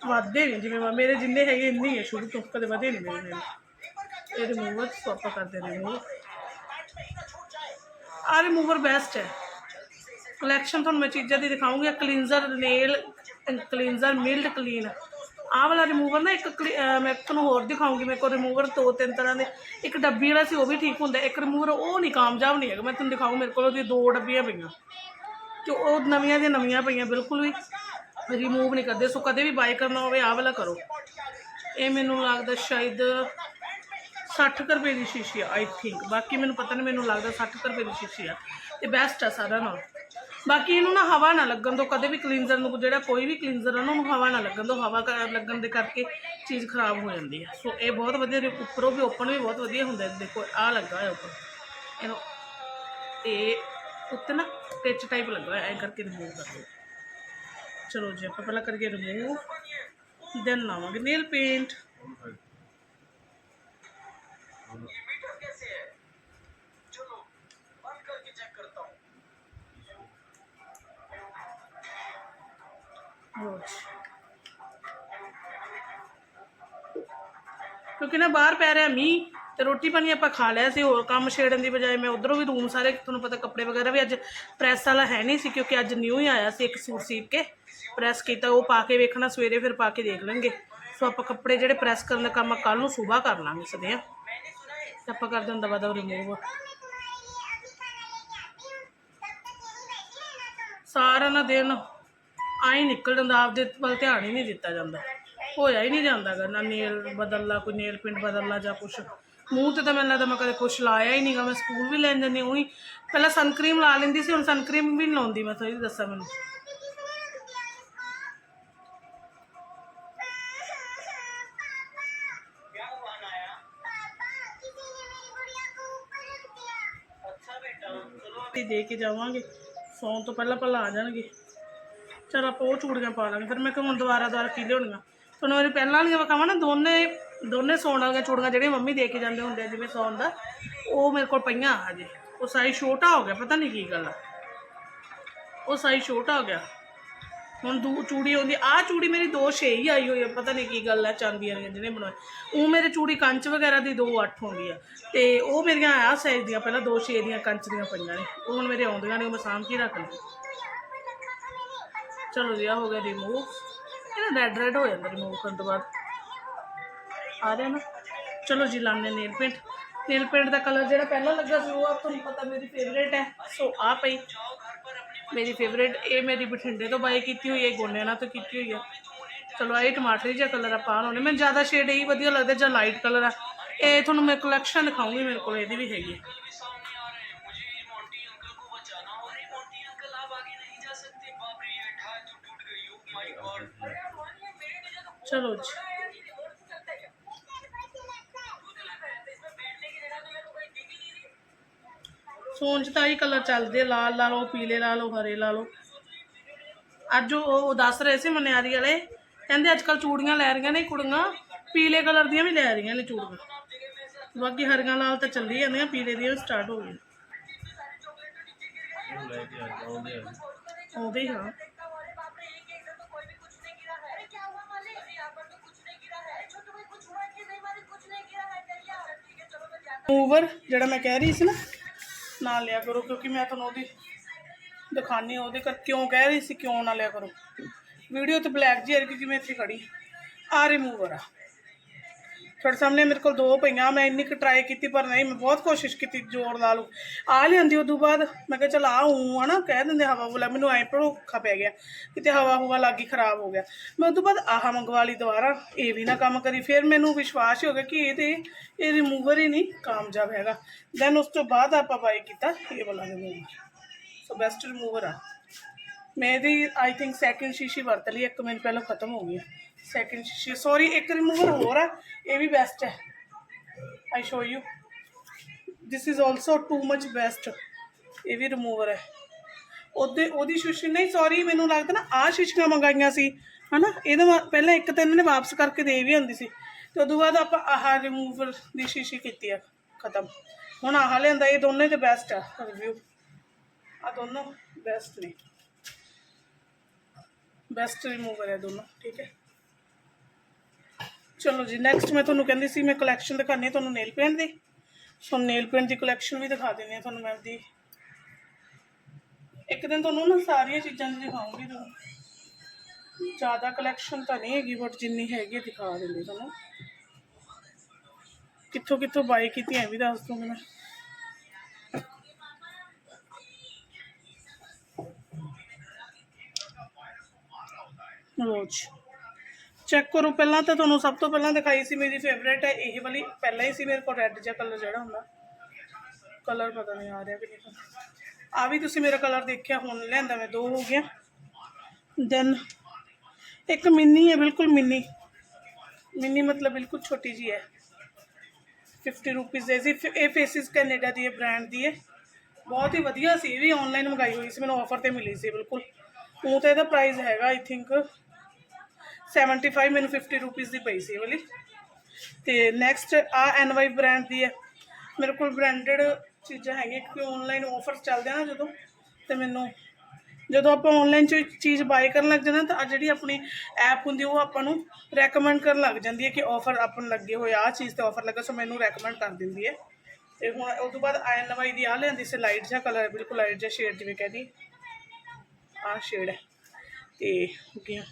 ਵੱਧਦੇ ਨਹੀਂ ਜਿਵੇਂ ਮੇਰੇ ਜਿੰਨੇ ਹੈਗੇ ਇੰਨੇ ਹੀ ਹੈ ਸ਼ੁਰੂ ਤੋਂ। ਕਦੇ ਵਧੇ ਨਹੀਂ ਮੇਰੇ ਨੇਲ ਇਹ ਰਿਮੂਵਰ ਸਵਾਪਾ ਕਰਦੇ ਨੇ। ਰਿਮੂਵ ਆ ਰਿਮੂਵਰ ਬੈਸਟ ਹੈ। ਕਲੈਕਸ਼ਨ ਤੁਹਾਨੂੰ ਮੈਂ ਚੀਜ਼ਾਂ ਦੀ ਦਿਖਾਉਂਗੀ cleanser nail cleanser mild clean ਆਹ ਵਾਲਾ ਰਿਮੂਵਰ ਨਾ ਇੱਕ ਕਲੀ- ਮੈਂ ਤੁਹਾਨੂੰ ਹੋਰ ਦਿਖਾਉਂਗੀ, ਮੇਰੇ ਕੋਲ ਰਿਮੂਵਰ ਦੋ ਤਿੰਨ ਤਰ੍ਹਾਂ ਦੇ। ਇੱਕ ਡੱਬੀ ਵਾਲਾ ਸੀ, ਉਹ ਵੀ ਠੀਕ ਹੁੰਦਾ, ਇੱਕ ਰਿਮੂਵਰ ਉਹ ਨਹੀਂ ਕਾਮਯਾਬ ਨਹੀਂ ਹੈਗਾ। ਮੈਂ ਤੁਹਾਨੂੰ ਦਿਖਾਉਂ ਮੇਰੇ ਕੋਲ ਉਹਦੀ ਦੋ ਡੱਬੀਆਂ ਪਈਆਂ। ਤੇ ਉਹ ਨਵੀਆਂ ਦੀਆਂ ਨਵੀਆਂ ਪਈਆਂ, ਬਿਲਕੁਲ ਵੀ ਰਿਮੂਵ ਨਹੀਂ ਕਰਦੇ। ਸੋ ਕਦੇ ਵੀ ਬਾਈ ਕਰਨਾ ਹੋਵੇ, ਆਹ ਵਾਲਾ ਕਰੋ। ਇਹ ਮੈਨੂੰ ਲੱਗਦਾ ਸ਼ਾਇਦ 60 ਕੁ ਰੁਪਏ ਦੀ ਸ਼ੀਸ਼ੀ ਆ ਆਈ ਥਿੰਕ ਬਾਕੀ ਮੈਨੂੰ ਪਤਾ ਨਹੀਂ, ਮੈਨੂੰ ਲੱਗਦਾ 60 ਕੁ ਰੁਪਏ ਦੀ ਸ਼ੀਸ਼ੀ ਆ। ਤੇ ਬੈਸਟ ਆ ਸਾਰਾ ਨਾਲ। ਬਾਕੀ ਇਹਨੂੰ ਨਾ ਹਵਾ ਨਾ ਲੱਗਣ ਤੋਂ ਕਦੇ ਵੀ ਕਲੀਨਜ਼ਰ ਨੂੰ, ਜਿਹੜਾ ਕੋਈ ਵੀ ਕਲੀਨਜ਼ਰ ਆ ਨਾ, ਉਹਨੂੰ ਹਵਾ ਨਾ ਲੱਗਣ ਤੋਂ ਹਵਾ ਕ- ਲੱਗਣ ਦੇ ਕਰਕੇ ਚੀਜ਼ ਖਰਾਬ ਹੋ ਜਾਂਦੀ ਹੈ ਸੋ ਇਹ ਬਹੁਤ ਵਧੀਆ ਤੇ ਉੱਪਰੋਂ ਵੀ ਓਪਨ ਵੀ ਬਹੁਤ ਵਧੀਆ ਹੁੰਦਾ ਹੈ। ਦੇਖੋ, ਆਹ ਲੱਗਾ ਹੋਇਆ ਉੱਪਰ। ਇਹਨੂੰ ਇਹ ਉੱਤੇ ਨਾ ਟਿਚ ਟਾਈਪ ਲੱਗਾ ਹੋਇਆ, ਐਂ ਕਰਕੇ ਰਿਮੂਵ ਕਰ ਦਿਓ। ਚਲੋ ਜੀ, ਆਪਾਂ ਪਹਿਲਾਂ ਕਰੀਏ ਰਿਮੂਵ ਦੈਨ ਲਾਵਾਂਗੇ ਨੇਲ ਪੇਂਟ ਲਓ ਕਿਉਂਕਿ ਨਾ ਬਾਹਰ ਪੈ ਰਿਹਾ ਮੀਂਹ ਤੇ ਰੋਟੀ ਪਾਣੀ ਆਪਾਂ ਖਾ ਲਿਆ ਸੀ, ਹੋਰ ਕੰਮ ਛੇੜਨ ਦੀ ਬਜਾਏ ਮੈਂ ਉਧਰੋਂ ਵੀ ਰੂਮ ਸਾਰੇ, ਤੁਹਾਨੂੰ ਪਤਾ ਕੱਪੜੇ ਵਗੈਰਾ ਵੀ ਅੱਜ ਪ੍ਰੈਸ ਵਾਲਾ ਹੈ ਨਹੀਂ ਸੀ ਕਿਉਂਕਿ ਅੱਜ ਨਿਊ ਹੀ ਆਇਆ ਸੀ ਇੱਕ ਸੂਟ ਸੀਟ ਕੇ। ਪ੍ਰੈਸ ਕੀਤਾ, ਉਹ ਪਾ ਕੇ ਵੇਖਣਾ, ਸਵੇਰੇ ਫਿਰ ਪਾ ਕੇ ਦੇਖ ਲਾਂਗੇ ਸੋ ਆਪਾਂ ਕੱਪੜੇ ਜਿਹੜੇ ਪ੍ਰੈਸ ਕਰਨ ਦਾ ਕੰਮ ਕੱਲ ਨੂੰ ਸਵੇਰ ਕਰ ਲਾਂਗੇ ਸਦੇ ਆ। ਤੇ ਆਪਾਂ ਕਰਦੇ ਹਾਂ ਦਵਾ ਦਵਾ ਰਿਮੂਵ ਸਾਰਾ ਨਾ ਦਿਨ ਆਈ ਨਿਕਲ ਜਾਂਦਾ ਆਪਦੇ ਵੱਲ ਧਿਆਨ ਹੀ ਨਹੀਂ ਦਿੱਤਾ ਜਾਂਦਾ। ਹੋਇਆ ਹੀ ਨਹੀਂ ਜਾਂਦਾ ਗਾ ਨਾ ਨੇਲ ਬਦਲ ਲਾ ਕੋਈ ਨੇਲ ਪਿੰਟ ਬਦਲ ਲਾ ਜਾਂ ਕੁਛ। ਮੂੰਹ ਤੇ ਤਾਂ ਮੈਨੂੰ ਲੱਗਦਾ ਮੈਂ ਕਦੇ ਕੁਛ ਲਾਇਆ ਹੀ ਨਹੀਂਗਾ ਮੈਂ ਸਕੂਲ ਵੀ ਲੈਣ ਜਾਂਦੀ ਉਹੀ ਪਹਿਲਾਂ ਸਨਕ੍ਰੀਮ ਲਾ ਲੈਂਦੀ ਸੀ ਹੁਣ ਸਨਕ੍ਰੀਮ ਵੀ ਨਹੀਂ ਲਾਉਂਦੀ ਮੈਂ ਤੁਹਾਨੂੰ ਦੱਸਾਂ ਮੈਨੂੰ। ਦੇ ਕੇ ਜਾਵਾਂਗੇ ਸੌਣ ਤੋਂ ਪਹਿਲਾਂ ਪਹਿਲਾਂ ਆ ਜਾਣਗੇ। ਚਲ ਆਪਾਂ ਉਹ ਚੂੜੀਆਂ ਪਾ ਲਾਂਗੇ, ਫਿਰ ਮੈਂ ਕਿਹਾ ਹੁਣ ਦੁਬਾਰਾ ਦੁਬਾਰਾ ਕੀ ਲਿਆਉਣੀਆਂ? ਤੁਹਾਨੂੰ ਮੇਰੇ ਪਹਿਲਾਂ ਵਾਲੀਆਂ ਵਖਾਵਾਂ ਨਾ, ਦੋਨੇ ਦੋਨੇ ਸੌਣ ਵਾਲੀਆਂ ਚੂੜੀਆਂ ਜਿਹੜੀਆਂ ਮੰਮੀ ਦੇ ਕੇ ਜਾਂਦੇ ਹੁੰਦੇ ਆ, ਜਿਵੇਂ ਸੌਣ ਦਾ, ਉਹ ਮੇਰੇ ਕੋਲ ਪਈਆਂ ਹਜੇ। ਉਹ ਸਾਈਜ਼ ਛੋਟਾ ਹੋ ਗਿਆ, ਪਤਾ ਨਹੀਂ ਕੀ ਗੱਲ ਆ। ਉਹ ਸਾਈਜ਼ ਛੋਟਾ ਹੋ ਗਿਆ। ਹੁਣ ਦੂ, ਚੂੜੀ ਆਉਂਦੀ ਆ ਚੂੜੀ ਮੇਰੀ ਦੋ ਛੇ ਹੀ ਆਈ ਹੋਈ ਆ, ਪਤਾ ਨਹੀਂ ਕੀ ਗੱਲ ਆ, ਚਾਂਦੀਆਂ ਦੀਆਂ ਜਿਹਨੇ ਬਣਾਏ ਉਹ ਮੇਰੇ ਚੂੜੀ ਕੰਚ ਵਗੈਰਾ ਦੀ ਦੋ ਅੱਠ ਹੁੰਦੀ ਆ, ਤੇ ਉਹ ਮੇਰੀਆਂ ਆ ਸਾਈਜ਼ ਦੀਆਂ, ਪਹਿਲਾਂ ਦੋ ਛੇ ਦੀਆਂ ਕੰਚ ਦੀਆਂ ਪਈਆਂ ਨੇ। ਉਹ ਹੁਣ ਮੇਰੇ ਆਉਂਦੀਆਂ ਨੇ, ਉਹ ਮੈਂ ਸਾਂਭ ਕੇ ਰੱਖ ਲਈ ਚਲੋ ਜੀ ਆ ਹੋ ਗਿਆ ਰਿਮੂਵ ਇਹ ਨਾ ਰੈਡ ਰੈਡ ਹੋ ਜਾਂਦਾ ਰਿਮੂਵ ਕਰਨ ਤੋਂ ਬਾਅਦ। ਆ ਰਿਹਾ ਨਾ। ਚਲੋ ਜੀ, ਲਾਉਂਦੇ ਨੇਲ ਪੇਂਟ ਨੇਲ ਪੇਂਟ ਦਾ ਕਲਰ ਜਿਹੜਾ ਪਹਿਲਾਂ ਲੱਗਾ ਸੀ, ਉਹ ਆਪ ਤੁਹਾਨੂੰ ਪਤਾ ਮੇਰੀ ਫੇਵਰੇਟ ਹੈ। ਸੋ ਆ ਪਈ। ਮੇਰੀ ਫੇਵਰੇਟ ਇਹ ਮੇਰੀ ਬਠਿੰਡੇ ਤੋਂ ਬਾਈ ਕੀਤੀ ਹੋਈ ਹੈ ਗੋਨਿਆਣਾ ਤੋਂ ਕੀਤੀ ਹੋਈ ਹੈ। ਚਲੋ ਇਹ ਟਮਾਟਰੀ ਜਿਹਾ ਕਲਰ ਆਪਾਂ ਲਾਉਣੇ ਮੈਨੂੰ ਜ਼ਿਆਦਾ ਸ਼ੇਡ ਇਹੀ ਵਧੀਆ ਲੱਗਦਾ ਜਾਂ ਲਾਈਟ ਕਲਰ ਆ। ਇਹ ਤੁਹਾਨੂੰ ਮੈਂ ਕਲੈਕਸ਼ਨ ਦਿਖਾਉਂਗੀ, ਮੇਰੇ ਕੋਲ ਇਹਦੀ ਵੀ ਹੈਗੀ ਚਲੋ ਜੀ। ਸੋਨ ਚ ਤਾਂ ਹੀ ਕਲਰ ਚੱਲਦੇ ਲਾਲ ਲਾ ਲਓ, ਪੀਲੇ ਲਾ ਲਓ, ਹਰੇ ਲਾ ਲਓ। ਅੱਜ ਉਹ ਦੱਸ ਰਹੇ ਸੀ ਮਨਿਆਰੀ ਵਾਲੇ, ਕਹਿੰਦੇ ਅੱਜ ਕੱਲ ਚੂੜੀਆਂ ਲੈ ਰਹੀਆਂ ਨੇ ਕੁੜੀਆਂ, ਪੀਲੇ ਕਲਰ ਦੀਆਂ ਵੀ ਲੈ ਰਹੀਆਂ ਨੇ ਚੂੜੀਆਂ। ਬਾਕੀ ਹਰੀਆਂ ਲਾਲ ਤਾਂ ਚੱਲੀ ਜਾਂਦੀਆਂ, ਪੀਲੇ ਦੀਆਂ ਸਟਾਰਟ ਹੋ ਗਈਆਂ। ਉਹਦੇ ਹੀ ਮੂਵਰ ਜਿਹੜਾ ਮੈਂ ਕਹਿ ਰਹੀ ਸੀ ਨਾ ਨਾਲ ਲਿਆ ਕਰੋ, ਕਿਉਂਕਿ ਮੈਂ ਤੁਹਾਨੂੰ ਉਹਦੀ ਦਿਖਾਣੀ ਉਹਦੇ ਕਰ ਕਿਉਂ ਕਹਿ ਰਹੀ ਸੀ, ਕਿਉਂ ਨਾ ਲਿਆ ਕਰੋ। ਵੀਡੀਓ ਤੇ ਬਲੈਕ ਜੀ ਆ ਰਹੀ, ਕਿਉਂਕਿ ਮੈਂ ਇੱਥੇ ਖੜੀ ਆ ਰਿਮੂਵਰ ਆ। ਤੁਹਾਡੇ ਸਾਹਮਣੇ ਮੇਰੇ ਕੋਲ ਦੋ ਪਈਆਂ, ਮੈਂ ਇੰਨੀ ਕੁ ਟਰਾਈ ਕੀਤੀ ਪਰ ਨਹੀਂ, ਮੈਂ ਬਹੁਤ ਕੋਸ਼ਿਸ਼ ਕੀਤੀ ਜ਼ੋਰ ਲਾ ਲਓ ਆ ਲਿਆਂਦੀ ਉਦੋਂ ਬਾਅਦ, ਮੈਂ ਕਿਹਾ ਚਲ ਆ ਹੂੰ ਹਨਾ, ਕਹਿ ਦਿੰਦੇ ਹਵਾ ਬੁਲਾ, ਮੈਨੂੰ ਐਂ ਭੜੋਖਾ ਪੈ ਗਿਆ ਕਿਤੇ ਹਵਾ ਹੁਵਾ ਲੱਗ ਗਈ ਖਰਾਬ ਹੋ ਗਿਆ। ਮੈਂ ਉਦੋਂ ਬਾਅਦ ਆਹ ਮੰਗਵਾ ਲਈ ਦੁਬਾਰਾ, ਇਹ ਵੀ ਨਾ ਕੰਮ ਕਰੀ, ਫਿਰ ਮੈਨੂੰ ਵਿਸ਼ਵਾਸ ਹੀ ਹੋ ਗਿਆ ਕਿ ਇਹ ਤੇ ਇਹ ਰਿਮੂਵਰ ਹੀ ਨਹੀਂ ਕਾਮਯਾਬ ਹੈਗਾ। ਦੈਨ ਉਸ ਤੋਂ ਬਾਅਦ ਆਪਾਂ ਬਾਈ ਕੀਤਾ ਇਹ ਵਾਲਾ ਰਿਮੂਵਰ ਸੋ ਬੈਸਟ ਰਿਮੂਵਰ ਆ। ਮੈਂ ਇਹਦੀ ਆਈ ਥਿੰਕ ਸੈਕਿੰਡ ਸ਼ੀਸ਼ੀ ਵਰਤ ਲਈ, ਇੱਕ ਮਿੰਟ ਪਹਿਲਾਂ ਖਤਮ ਹੋ ਗਈ ਸੈਕਿੰਡ ਸ਼ੀਸ਼ੀ ਸੌਰੀ ਇੱਕ ਰਿਮੂਵਰ ਹੋਰ ਆ, ਇਹ ਵੀ ਬੈਸਟ ਹੈ। I show you this is also too much best ਇਹ ਵੀ ਰਿਮੂਵਰ ਹੈ। ਉਹਦੇ, ਉਹਦੀ ਸ਼ੀਸ਼ੀ, ਨਹੀਂ ਸੌਰੀ ਮੈਨੂੰ ਲੱਗਦਾ ਨਾ ਆਹ ਸ਼ੀਸ਼ੀਆਂ ਮੰਗਾਈਆਂ ਸੀ, ਹਨਾ? ਇਹਦਾ ਪਹਿਲਾਂ ਇੱਕ ਤਾਂ ਇਹਨਾਂ ਨੇ ਵਾਪਸ ਕਰਕੇ ਦੇ ਵੀ ਹੁੰਦੀ ਸੀ, ਤੇ ਉਦੋਂ ਬਾਅਦ ਆਪਾਂ ਆਹ ਰਿਮੂਵਰ ਦੀ ਸ਼ੀਸ਼ੀ ਕੀਤੀ ਆ, ਖਤਮ। ਹੁਣ ਆਹ ਲਿਆਂਦਾ, ਇਹ ਦੋਨੇ ਤੇ ਬੈਸਟ ਆ ਰਿਵਿਊ ਆ ਦੋਨੋਂ ਬੈਸਟ ਨੇ। ਬੈਸਟ ਰਿਮੂਵਰ ਹੈ ਦੋਨੋਂ, ਠੀਕ ਹੈ? ਚਲੋ ਜੀ ਨੈਕਸਟ ਮੈਂ ਤੁਹਾਨੂੰ ਕਹਿੰਦੀ ਸੀ, ਮੈਂ ਕਲੈਕਸ਼ਨ ਦਿਖਾਣੀ ਤੁਹਾਨੂੰ ਨੇਲ ਪੇਂਟ ਦੀ। ਸੋ ਨੇਲ ਪੇਂਟ ਦੀ ਕਲੈਕਸ਼ਨ ਵੀ ਦਿਖਾ ਦਿੰਦੀ ਹਾਂ ਤੁਹਾਨੂੰ ਮੈਂ ਦੀ ਇੱਕ ਦਿਨ ਤੁਹਾਨੂੰ ਨਾ ਸਾਰੀਆਂ ਚੀਜ਼ਾਂ ਦੀ ਦਿਖਾਉਂਗੀ ਤੁਹਾਨੂੰ। ਜ਼ਿਆਦਾ ਕਲੈਕਸ਼ਨ ਤਾਂ ਨਹੀਂ ਹੈਗੀ ਬਟ ਜਿੰਨੀ ਹੈਗੀ ਦਿਖਾ ਦਿੰਦੀ ਤੁਹਾਨੂੰ। ਕਿੱਥੋਂ ਕਿੱਥੋਂ ਬਾਈ ਕੀਤੀ ਐ ਵੀ ਦੱਸ ਦੂੰਗੀ ਮੈਂ। ਰੋਜ਼ ਚੈੱਕ ਕਰੋ, ਪਹਿਲਾਂ ਤਾਂ ਤੁਹਾਨੂੰ ਸਭ ਤੋਂ ਪਹਿਲਾਂ ਦਿਖਾਈ ਸੀ ਮੇਰੀ ਫੇਵਰੇਟ ਹੈ ਇਹ ਵਾਲੀ ਪਹਿਲਾਂ ਹੀ ਸੀ ਮੇਰੇ ਕੋਲ ਰੈੱਡ ਜਿਹਾ ਕਲਰ ਜਿਹੜਾ ਹੁੰਦਾ। ਕਲਰ ਪਤਾ ਨਹੀਂ ਆ ਰਿਹਾ ਕਿ ਨਹੀਂ ਆ ਵੀ ਤੁਸੀਂ ਮੇਰਾ ਕਲਰ ਦੇਖਿਆ, ਹੁਣ ਲਿਆਂਦਾ ਮੈਂ, ਦੋ ਹੋ ਗਿਆ ਦੈਨ ਇੱਕ ਮਿੰਨੀ ਹੈ, ਬਿਲਕੁਲ ਮਿੰਨੀ ਮਿੰਨੀ ਮਤਲਬ ਬਿਲਕੁਲ ਛੋਟੀ ਜੀ ਹੈ। 50 ਰੁਪੀਸ ਦੇ ਸੀ ਇਹ ਫੇਸਿਸ ਕੈਨੇਡਾ ਦੀ ਹੈ ਬ੍ਰਾਂਡ ਦੀ ਹੈ। ਬਹੁਤ ਹੀ ਵਧੀਆ ਸੀ, ਇਹ ਵੀ ਆਨਲਾਈਨ ਮੰਗਾਈ ਹੋਈ ਸੀ, ਮੈਨੂੰ ਆਫਰ ਤੇ ਮਿਲੀ ਸੀ, ਬਿਲਕੁਲ। ਉਹ ਤਾਂ ਇਹਦਾ ਪ੍ਰਾਈਸ ਹੈਗਾ ਆਈ ਥਿੰਕ 75 ਮੈਨੂੰ 50 ਰੁਪਏ ਦੀ ਪਈ ਸੀ ਵਾਲੀ। ਤੇ ਨੈਕਸਟ ਆ ਐਨਵਾਈ ਬ੍ਰਾਂਡ ਦੀ ਹੈ। ਮੇਰੇ ਕੋਲ ਬ੍ਰਾਂਡਡ ਚੀਜ਼ਾਂ ਹੈਗੀਆਂ ਕਿਉਂਕਿ ਆਨਲਾਈਨ ਆਫਰ ਚੱਲਦੇ ਆ ਨਾ ਜਦੋਂ, ਤੇ ਮੈਨੂੰ ਜਦੋਂ ਆਪਾਂ ਆਨਲਾਈਨ 'ਚ ਚੀਜ਼ ਬਾਈ ਕਰਨ ਲੱਗ ਜਾਂਦੇ ਤਾਂ ਜਿਹੜੀ ਆਪਣੀ ਐਪ ਹੁੰਦੀ ਉਹ ਆਪਾਂ ਨੂੰ ਰეკਮੈਂਡ ਕਰਨ ਲੱਗ ਜਾਂਦੀ ਹੈ ਕਿ ਆਫਰ ਆਪਾਂ ਲੱਗੇ ਹੋਏ ਆ ਚੀਜ਼ ਤੇ ਆਫਰ ਲੱਗਾ, ਸੋ ਮੈਨੂੰ ਰეკਮੈਂਡ ਕਰ ਦਿੰਦੀ ਹੈ। ਤੇ ਹੁਣ ਉਸ ਤੋਂ ਬਾਅਦ ਆਇਨ ਨਵਾਈ ਦੀ ਆ ਲੈਂਦੀ ਸੀ ਲਾਈਟ ਜਿਹਾ ਕਲਰ ਬਿਲਕੁਲ ਲਾਈਟ ਜਿਹਾ ਸ਼ੇਡ ਜਿਵੇਂ ਕਹਦੀ ਆ ਸ਼ੇਡ ਹੈ। ਤੇ ਗਿਆ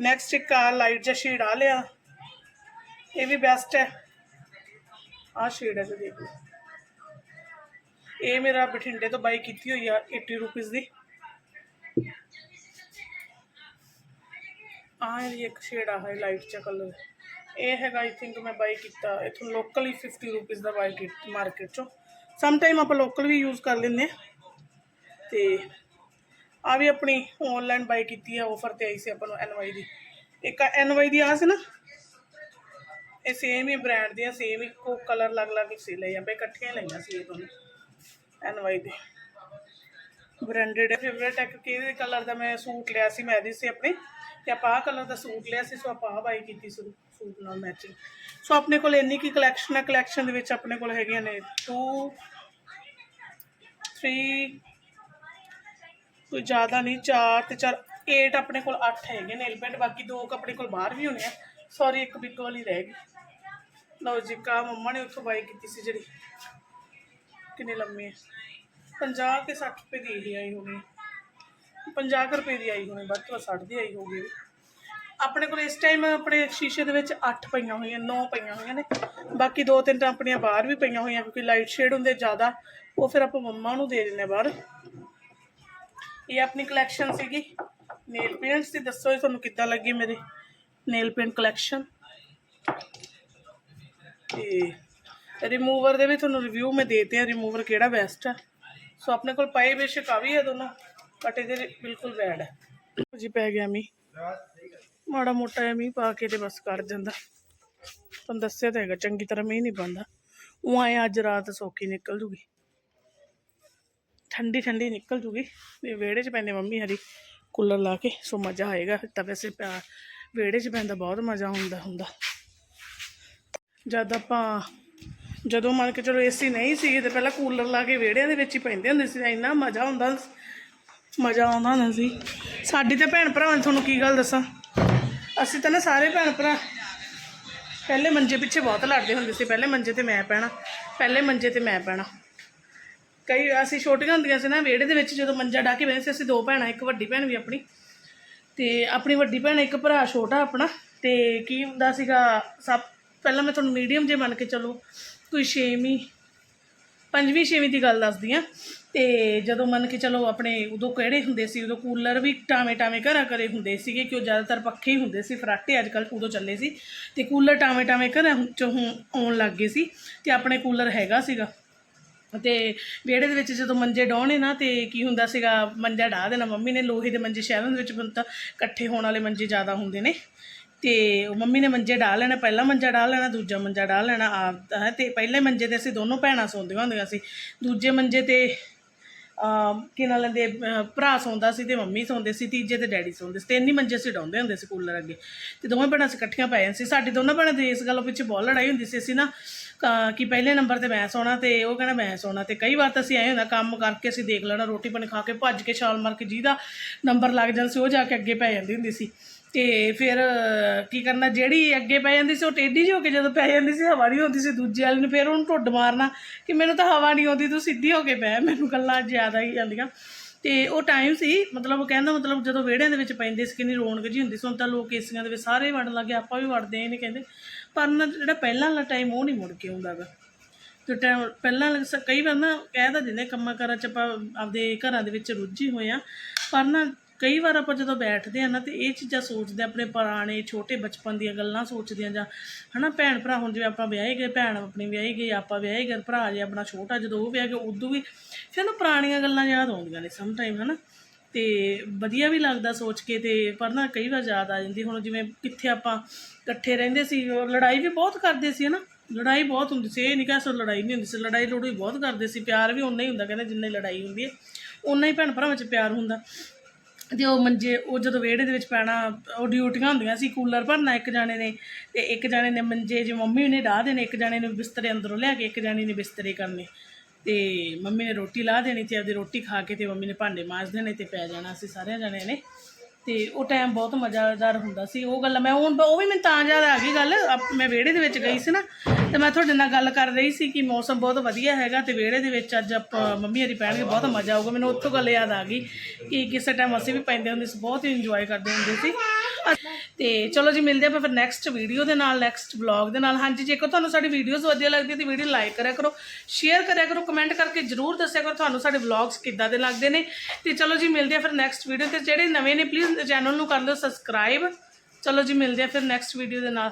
ਨੈਕਸਟ ਇੱਕ ਆ ਲਾਈਟ ਜਿਹਾ ਸ਼ੇਡ ਆ ਲਿਆ। ਇਹ ਵੀ ਬੈਸਟ ਹੈ। ਆਹ ਸ਼ੇਡ ਹੈ ਜੋ ਦੇਖ ਲਓ। ਇਹ ਮੇਰਾ ਬਠਿੰਡੇ ਤੋਂ ਬਾਈ ਕੀਤੀ ਹੋਈ ਆ 80 ਰੁਪੀਸ ਦੀ। ਆਹ ਇਹਦੀ ਇੱਕ ਸ਼ੇਡ ਆ ਹੈ ਲਾਈਟ ਜਿਹਾ ਕਲਰ ਇਹ ਹੈਗਾ ਆਈ ਥਿੰਕ ਮੈਂ ਬਾਈ ਕੀਤਾ, ਇਥੋਂ ਲੋਕਲ ਹੀ 50 ਰੁਪੀਸ ਦਾ ਬਾਈ ਕੀਤਾ ਮਾਰਕੀਟ ਚੋਂ। ਸਮ ਟਾਈਮ ਆਪਾਂ ਲੋਕਲ ਵੀ ਯੂਜ਼ ਕਰ ਲੈਂਦੇ ਹਾਂ। ਤੇ ਆ ਵੀ ਆਪਣੀ ਆਨਲਾਈਨ ਬਾਈ ਕੀਤੀ ਹੈ ਆਫਰ ਤੇ ਆਈ ਸੀ ਆਪਾਂ ਨੂੰ ਐਨਵਾਈ ਦੀ। ਇੱਕ ਐਨਵਾਈ ਦੀ ਆ ਸੀ ਨਾ, ਇਹ ਸੇਮ ਹੀ ਬ੍ਰਾਂਡ ਦੀਆਂ ਸੇਮ ਹੀ ਕਲਰ ਲੱਗ ਲੱਗ ਸੀ ਲਈ ਜਾਂਦੇ ਇਕੱਠੀਆਂ ਲਈਆਂ ਸੀ ਇਹ ਦੋਨੋਂ ਐਨਵਾਈ ਦੇ। ਬ੍ਰਾਂਡਡ ਫੇਵਰੇਟ ਹੈ ਕਿਉਂਕਿ ਇਹਦੇ ਕਲਰ ਦਾ ਮੈਂ ਸੂਟ ਲਿਆ ਸੀ ਮੈਰਿਜ ਸੀ ਆਪਣੀ ਤੇ ਆਪਾਂ ਆਹ ਕਲਰ ਦਾ ਸੂਟ ਲਿਆ ਸੀ, ਸੋ ਆਪਾਂ ਆਹ ਬਾਈ ਕੀਤੀ ਸੀ ਸੂਟ ਨਾਲ ਮੈਚਿੰਗ ਸੋ ਆਪਣੇ ਕੋਲ ਇੰਨੀ ਕੀ ਕਲੈਕਸ਼ਨ ਹੈ ਕਲੈਕਸ਼ਨ ਦੇ ਵਿੱਚ ਆਪਣੇ ਕੋਲ ਹੈਗੀਆਂ ਨੇ 2 3 ਕੋਈ ਜ਼ਿਆਦਾ ਨਹੀਂ 4 ਤੇ 4 8 ਆਪਣੇ ਕੋਲ 8 ਹੈਗੇ ਨੇਲ ਪੈਂਟ ਬਾਕੀ ਦੋ ਕੁ ਆਪਣੇ ਕੋਲ ਬਾਹਰ ਵੀ ਹੋਣੇ ਆ। ਸੌਰੀ ਇੱਕ ਬਿੱਗ ਵਾਲੀ ਰਹਿ ਗਈ। ਲਓ ਜੀ, ਕਾ ਮੰਮਾ ਨੇ ਉੱਥੋਂ ਬਾਈ ਕੀਤੀ ਸੀ ਜਿਹੜੀ। ਕਿੰਨੇ ਲੰਮੇ ਹੈ 50 ਤੇ 60 ਰੁਪਏ ਦੀ ਇਹ ਆਈ ਹੋਣੀ 50 ਰੁਪਏ ਦੀ ਆਈ ਹੋਣੀ, ਵੱਧ ਤੋਂ ਵੱਧ 60 ਦੀ ਆਈ ਹੋਗੀ ਆਪਣੇ ਕੋਲ ਇਸ ਟਾਈਮ ਆਪਣੇ ਸ਼ੀਸ਼ੇ ਦੇ ਵਿੱਚ 8 ਪਈਆਂ ਹੋਈਆਂ 9 ਪਈਆਂ ਹੋਈਆਂ ਨੇ। ਬਾਕੀ ਦੋ ਤਿੰਨ ਤਾਂ ਆਪਣੀਆਂ ਬਾਹਰ ਵੀ ਪਈਆਂ ਹੋਈਆਂ, ਕਿਉਂਕਿ ਲਾਈਟ ਸ਼ੇਡ ਹੁੰਦੇ ਜ਼ਿਆਦਾ, ਉਹ ਫਿਰ ਆਪਾਂ ਮੰਮਾ ਨੂੰ ਦੇ ਦਿੰਨੇ ਬਾਹਰ। ਇਹ ਆਪਣੀ ਕਲੈਕਸ਼ਨ ਸੀਗੀ। ਨੇਲ ਪੇਂਟਸ ਦੀ ਦੱਸੋ ਜੀ ਤੁਹਾਨੂੰ ਕਿੱਦਾਂ ਲੱਗੀ ਮੇਰੇ ਨੇਲ ਪੇਂਟ ਕਲੈਕਸ਼ਨ ਤੇ ਰਿਮੂਵਰ ਦੇ ਵੀ ਤੁਹਾਨੂੰ ਰਿਵਿਊ ਮੈਂ ਦੇਤੇ ਆ ਰਿਮੂਵਰ ਕਿਹੜਾ ਬੈਸਟ ਆ? ਸੋ ਆਪਣੇ ਕੋਲ ਪਏ ਬੇਸ਼ੱਕ ਆ ਵੀ ਹੈ ਦੋਨੋਂ ਬਟ ਇਹਦੇ ਬਿਲਕੁਲ ਰੈਡ ਹੈ ਜੀ ਪੈ ਗਿਆ ਮੀ ਮਾੜਾ ਮੋਟਾ ਜਿਹਾ ਮੀਂਹ ਪਾ ਕੇ ਤੇ ਬਸ ਕਰ ਜਾਂਦਾ ਤੁਹਾਨੂੰ ਦੱਸਿਆ ਤਾਂ ਹੈਗਾ, ਚੰਗੀ ਤਰ੍ਹਾਂ ਮੀਂਹ ਨਹੀਂ ਪੈਂਦਾ। ਉਹ ਆਏ ਅੱਜ ਰਾਤ ਸੌਖੀ ਨਿਕਲ ਜੂਗੀ। ਠੰਡੀ ਠੰਡੀ ਨਿਕਲ ਜੂਗੀ। ਤੇ ਵਿਹੜੇ 'ਚ ਪੈਂਦੇ ਮੰਮੀ ਹਰੀ। ਕੂਲਰ ਲਾ ਕੇ, ਸੋ ਮਜ਼ਾ ਆਏਗਾ। ਤਾਂ ਵੈਸੇ ਪਿਆ ਵਿਹੜੇ 'ਚ ਪੈਂਦਾ ਬਹੁਤ ਮਜ਼ਾ ਹੁੰਦਾ ਹੁੰਦਾ। ਜਦ ਆਪਾਂ, ਜਦੋਂ ਮੰਨ ਕੇ ਚਲੋ ਏਸੀ ਨਹੀਂ ਸੀ ਤੇ ਪਹਿਲਾਂ ਕੂਲਰ ਲਾ ਕੇ ਵਿਹੜਿਆਂ ਦੇ ਵਿੱਚ ਹੀ ਪੈਂਦੇ ਹੁੰਦੇ ਸੀ। ਇੰਨਾ ਮਜ਼ਾ ਹੁੰਦਾ ਮਜ਼ਾ ਆਉਂਦਾ ਹੁੰਦਾ ਸੀ। ਸਾਡੀ ਤਾਂ ਭੈਣ ਭਰਾਵਾਂ ਨੇ ਤੁਹਾਨੂੰ ਕੀ ਗੱਲ ਦੱਸਾਂ? ਅਸੀਂ ਤਾਂ ਨਾ ਸਾਰੇ ਭੈਣ ਭਰਾ, ਪਹਿਲੇ ਮੰਜੇ ਪਿੱਛੇ ਬਹੁਤ ਲੜਦੇ ਹੁੰਦੇ ਸੀ। ਪਹਿਲੇ ਮੰਜੇ ਤੇ ਮੈਂ ਪੈਣਾ, ਪਹਿਲੇ ਮੰਜੇ ਤੇ ਮੈਂ ਪੈਣਾ। ਕਈ ਅਸੀਂ ਛੋਟੀਆਂ ਹੁੰਦੀਆਂ ਸੀ ਨਾ ਵਿਹੜੇ ਦੇ ਵਿੱਚ ਜਦੋਂ ਮੰਜਾ ਡਾਹ ਕੇ ਬੈਠੇ ਸੀ, ਅਸੀਂ ਦੋ ਭੈਣਾਂ, ਇੱਕ ਵੱਡੀ ਭੈਣ ਵੀ ਆਪਣੀ। ਤੇ ਆਪਣੀ ਵੱਡੀ ਭੈਣ, ਇੱਕ ਭਰਾ ਛੋਟਾ ਆਪਣਾ। ਤੇ ਕੀ ਹੁੰਦਾ ਸੀਗਾ, ਸਭ ਪਹਿਲਾਂ ਮੈਂ ਤੁਹਾਨੂੰ ਮੀਡੀਅਮ ਜੇ ਮੰਨ ਕੇ ਚੱਲੋ, ਕੋਈ ਛੇਵੀਂ, ਪੰਜਵੀਂ, ਛੇਵੀਂ ਦੀ ਗੱਲ ਦੱਸਦੀ ਆ ਤੇ ਜਦੋਂ ਮੰਨ ਕੇ ਚਲੋ ਆਪਣੇ ਉਦੋਂ ਕਿਹੜੇ ਹੁੰਦੇ ਸੀ, ਉਦੋਂ ਕੂਲਰ ਵੀ ਟਾਵੇਂ ਟਾਵੇਂ ਘਰਾਂ ਘਰੇ ਹੁੰਦੇ ਸੀਗੇ, ਕਿ ਉਹ ਜ਼ਿਆਦਾਤਰ ਪੱਖੇ ਹੀ ਹੁੰਦੇ ਸੀ, ਫਰਾਟੇ ਅੱਜ ਕੱਲ੍ਹ ਉਦੋਂ ਚੱਲੇ ਸੀ। ਤੇ ਕੂਲਰ ਟਾਵੇਂ ਟਾਵੇਂ ਘਰਾਂ 'ਚੋਂ ਆਉਣ ਲੱਗ ਗਏ ਸੀ। ਤੇ ਆਪਣੇ ਕੂਲਰ ਹੈਗਾ ਸੀਗਾ। ਤੇ ਵਿਹੜੇ ਦੇ ਵਿੱਚ ਜਦੋਂ ਮੰਜੇ ਡਾਉਣੇ ਨਾ, ਤੇ ਕੀ ਹੁੰਦਾ ਸੀਗਾ, ਮੰਜਾ ਢਾ ਦੇਣਾ, ਮੰਮੀ ਨੇ ਲੋਹੇ ਦੇ ਮੰਜੇ ਸ਼ਹਿਰਾਂ ਦੇ ਵਿੱਚ ਹੁਣ ਤਾਂ ਇਕੱਠੇ ਹੋਣ ਵਾਲੇ ਮੰਜੇ ਜ਼ਿਆਦਾ ਹੁੰਦੇ ਨੇ। ਤੇ ਉਹ ਮੰਮੀ ਨੇ ਮੰਜੇ ਢਾ ਲੈਣਾ, ਪਹਿਲਾ ਮੰਜਾ ਢਾ ਲੈਣਾ, ਦੂਜਾ ਮੰਜਾ ਢਾ ਲੈਣਾ, ਆਪ ਹੈ, ਤੇ ਪਹਿਲੇ ਮੰਜੇ ਤੇ ਅਸੀਂ ਦੋਨੋਂ ਭੈਣਾਂ ਸੌਂਦੀਆਂ ਹੁੰਦੀਆਂ ਸੀ। ਦੂਜੇ ਮੰਜੇ ਤੇ ਕੀ ਨਾਲ ਲੈਂਦੇ ਭਰਾ ਸੌਂਦਾ ਸੀ ਤੇ ਮੰਮੀ ਸੌਂਦੇ ਸੀ, ਤੀਜੇ ਤੇ ਡੈਡੀ ਸੌਂਦੇ ਸੀ ਤਿੰਨ ਹੀ ਮੰਜੇ ਅਸੀਂ ਡਾਉਂਦੇ ਹੁੰਦੇ ਸੀ ਕੂਲਰ ਅੱਗੇ। ਤੇ ਦੋਵੇਂ ਭੈਣਾਂ ਅਸੀਂ ਇਕੱਠੀਆਂ ਪੈ ਜਾਂਦੇ ਸੀ। ਸਾਡੀ ਦੋਨਾਂ ਭੈਣਾਂ ਦੀ ਇਸ ਗੱਲੋਂ ਪਿੱਛੇ ਬਹੁਤ ਲੜਾਈ ਹੁੰਦੀ ਸੀ। ਅਸੀਂ ਨਾ ਕਿ ਪਹਿਲੇ ਨੰਬਰ ਤੇ ਮੈਂ ਸੌਣਾ ਤੇ ਉਹ ਕਹਿੰਦਾ ਮੈਂ ਸੌਣਾ ਤੇ ਕਈ ਵਾਰ ਤਾਂ ਅਸੀਂ ਐਂ ਹੁੰਦਾ, ਕੰਮ ਕਰਕੇ ਅਸੀਂ ਦੇਖ ਲੈਣਾ ਰੋਟੀ ਪਾਣੀ ਖਾ ਕੇ ਭੱਜ ਕੇ ਛਾਲ ਮਾਰ ਕੇ ਜਿਹਦਾ ਨੰਬਰ ਲੱਗ ਜਾਂਦਾ ਸੀ, ਉਹ ਜਾ ਕੇ ਅੱਗੇ ਪੈ ਜਾਂਦੀ ਹੁੰਦੀ ਸੀ। ਤੇ ਫਿਰ, ਕੀ ਕਰਨਾ, ਜਿਹੜੀ ਅੱਗੇ ਪੈ ਜਾਂਦੀ ਸੀ ਉਹ ਟੇਢੀ ਜਿਹੀ ਹੋ ਕੇ ਜਦੋਂ ਪੈ ਜਾਂਦੀ ਸੀ, ਹਵਾ ਨਹੀਂ ਹੁੰਦੀ ਸੀ, ਦੂਜੇ ਵਾਲੇ ਨੂੰ ਫਿਰ ਉਹਨੂੰ ਢੁੱਡ ਮਾਰਨਾ ਕਿ ਮੈਨੂੰ ਤਾਂ ਹਵਾ ਨਹੀਂ ਆਉਂਦੀ, ਤੂੰ ਸਿੱਧੀ ਹੋ ਕੇ ਪੈ ਮੈਨੂੰ ਗੱਲਾਂ ਜ਼ਿਆਦਾ ਹੀ ਜਾਂਦੀਆਂ। ਤੇ ਉਹ ਟਾਈਮ ਸੀ, ਮਤਲਬ ਕਹਿੰਦਾ ਮਤਲਬ ਜਦੋਂ ਵਿਹੜਿਆਂ ਦੇ ਵਿੱਚ ਪੈਂਦੇ ਸੀ, ਕਿੰਨੀ ਰੌਣਕ ਜੀ ਹੁੰਦੀ ਸੀ, ਹੁਣ ਤਾਂ ਲੋਕ ਏਸੀਆਂ ਦੇ ਵਿੱਚ ਸਾਰੇ ਵੜਨ ਲੱਗੇ, ਆਪਾਂ ਵੀ ਵੜਦੇ ਇਹ ਨਹੀਂ ਕਹਿੰਦੇ। ਪਰ ਨਾ ਜਿਹੜਾ ਪਹਿਲਾਂ ਵਾਲਾ ਟਾਈਮ ਉਹ ਨਹੀਂ ਮੁੜ ਕੇ ਆਉਂਦਾ ਗਾ। ਤੇ ਟਾਈਮ ਪਹਿਲਾਂ ਸ- ਕਈ ਵਾਰ ਨਾ ਕਹਿ ਤਾਂ ਦਿੰਦੇ, ਕੰਮਾਂ ਕਾਰਾਂ ਚ ਆਪਾਂ ਆਪਦੇ ਘਰਾਂ ਦੇ ਵਿੱਚ ਰੁੱਝੀ ਹੋਏ ਆ ਪਰ ਨਾ ਕਈ ਵਾਰ ਆਪਾਂ ਜਦੋਂ ਬੈਠਦੇ ਆ ਨਾ ਤੇ ਇਹ ਚੀਜ਼ਾਂ ਸੋਚਦੇ ਆ, ਆਪਣੇ ਪੁਰਾਣੇ ਛੋਟੇ ਬਚਪਨ ਦੀਆਂ ਗੱਲਾਂ ਸੋਚਦੇ ਆ ਜਾਂ ਹਨਾ ਭੈਣ ਭਰਾ ਹੁਣ ਜਿਵੇਂ ਆਪਾਂ ਵਿਆਹੇ ਗਏ ਭੈਣ ਆਪਣੀ ਵਿਆਹੀ ਗਈ ਆਪਾਂ ਵਿਆਹੇ ਗਏ ਭਰਾ ਜੇ ਆਪਣਾ ਛੋਟਾ ਜਦੋਂ ਉਹ ਵਿਆਹ ਗਿਆ ਉਦੋਂ ਵੀ ਫਿਰ ਨਾ ਪੁਰਾਣੀਆਂ ਗੱਲਾਂ ਯਾਦ ਆਉਂਦੀਆਂ ਨੇ ਸਮ ਟਾਈਮ ਹਨਾ। ਤੇ ਵਧੀਆ ਵੀ ਲੱਗਦਾ ਸੋਚ ਕੇ ਤੇ ਪਰ ਨਾ ਕਈ ਵਾਰ ਯਾਦ ਆ ਜਾਂਦੀ ਹੁਣ ਜਿਵੇਂ ਕਿੱਥੇ ਆਪਾਂ ਇਕੱਠੇ ਰਹਿੰਦੇ ਸੀ ਔਰ ਲੜਾਈ ਵੀ ਬਹੁਤ ਕਰਦੇ ਸੀ ਹਨਾ। ਲੜਾਈ ਬਹੁਤ ਹੁੰਦੀ ਸੀ ਇਹ ਨਹੀਂ ਕਹਿ ਸੋ ਲੜਾਈ ਨਹੀਂ ਹੁੰਦੀ ਸੀ ਲੜਾਈ ਲੜੂਈ ਬਹੁਤ ਕਰਦੇ ਸੀ ਪਿਆਰ ਵੀ ਉਨਾ ਹੀ ਹੁੰਦਾ ਕਹਿੰਦੇ ਜਿੰਨੀ ਲੜਾਈ ਹੁੰਦੀ ਹੈ ਉਨਾ ਹੀ ਭੈਣ ਭਰਾਵਾਂ ਵਿੱਚ ਪਿਆਰ ਹੁੰਦਾ। ਤੇ ਉਹ ਮੰਜੇ, ਉਹ ਜਦੋਂ ਵਿਹੜੇ ਦੇ ਵਿੱਚ ਪੈਣਾ, ਉਹ ਡਿਊਟੀਆਂ ਹੁੰਦੀਆਂ ਸੀ, ਕੂਲਰ ਭਰਨਾ ਇੱਕ ਜਾਣੇ ਨੇ ਤੇ ਇੱਕ ਜਾਣੇ ਨੇ ਮੰਜੇ, ਜੇ ਮੰਮੀ ਨੇ ਢਾਹ ਦੇਣੇ, ਇੱਕ ਜਾਣੇ ਨੇ ਬਿਸਤਰੇ ਅੰਦਰੋਂ ਲਿਆ ਕੇ, ਇੱਕ ਜਾਣੇ ਨੇ ਬਿਸਤਰੇ ਕਰਨੇ। ਤੇ ਮੰਮੀ ਨੇ ਰੋਟੀ ਲਾ ਦੇਣੀ ਤੇ ਆਪਦੀ ਰੋਟੀ ਖਾ ਕੇ ਤੇ ਮੰਮੀ ਨੇ ਭਾਂਡੇ ਮਾਂਜ ਦੇਣੇ ਤੇ ਪੈ ਜਾਣਾ ਸੀ, ਸਾਰਿਆਂ ਜਣਿਆਂ ਨੇ। ਤੇ ਉਹ ਟਾਈਮ ਬਹੁਤ ਮਜ਼ਾਦਾਰ ਹੁੰਦਾ ਸੀ, ਉਹ ਗੱਲ ਮੈਂ ਹੁਣ ਉਹ ਵੀ ਮੈਨੂੰ ਤਾਂ ਯਾਦ ਆ ਗਈ ਗੱਲ ਆਪ- ਮੈਂ ਵਿਹੜੇ ਦੇ ਵਿੱਚ ਗਈ ਸੀ ਨਾ, ਤੇ ਮੈਂ ਤੁਹਾਡੇ ਨਾਲ ਗੱਲ ਕਰ ਰਹੀ ਸੀ ਕਿ ਮੌਸਮ ਬਹੁਤ ਵਧੀਆ ਹੈਗਾ ਤੇ ਵਿਹੜੇ ਦੇ ਵਿੱਚ ਅੱਜ ਆਪਾਂ ਮੰਮੀ ਹਰੀ ਪੈਣਗੇ, ਬਹੁਤ ਮਜ਼ਾ ਆਊਗਾ। ਮੈਨੂੰ ਉੱਥੋਂ ਗੱਲ ਯਾਦ ਆ ਗਈ ਕਿ ਕਿਸੇ ਟਾਈਮ ਅਸੀਂ ਵੀ ਪੈਂਦੇ ਹੁੰਦੇ ਸੀ, ਬਹੁਤ ਹੀ ਇੰਜੋਏ ਕਰਦੇ ਹੁੰਦੇ ਸੀ। ਤੇ ਚਲੋ ਜੀ, ਮਿਲਦੇ ਆਪਾਂ ਫਿਰ ਨੈਕਸਟ ਵੀਡੀਓ ਦੇ ਨਾਲ ਨੈਕਸਟ ਵਲੌਗ ਦੇ ਨਾਲ। ਹਾਂਜੀ, ਜੇਕਰ ਤੁਹਾਨੂੰ ਸਾਡੀ ਵੀਡੀਓਜ਼ ਵਧੀਆ ਲੱਗਦੀ ਤਾਂ ਵੀਡੀਓ ਲਾਈਕ ਕਰਿਆ ਕਰੋ ਸ਼ੇਅਰ ਕਰਿਆ ਕਰੋ ਕਮੈਂਟ ਕਰਕੇ ਜਰੂਰ ਦੱਸਿਆ ਕਰੋ ਤੁਹਾਨੂੰ ਸਾਡੇ ਵਲੌਗਸ ਕਿੱਦਾਂ ਦੇ ਲੱਗਦੇ ਨੇ। ਤੇ ਚਲੋ ਜੀ, ਮਿਲਦੇ ਆ ਫਿਰ ਨੈਕਸਟ ਵੀਡੀਓ ਤੇ। ਜਿਹੜੇ ਨਵੇਂ ਨੇ ਪਲੀਜ਼ ਚੈਨਲ ਨੂੰ ਕਰ ਲਓ ਸਬਸਕ੍ਰਾਈਬ ਚਲੋ ਜੀ, ਮਿਲਦੇ ਆ ਫਿਰ ਨੈਕਸਟ ਵੀਡੀਓ ਦੇ ਨਾਲ।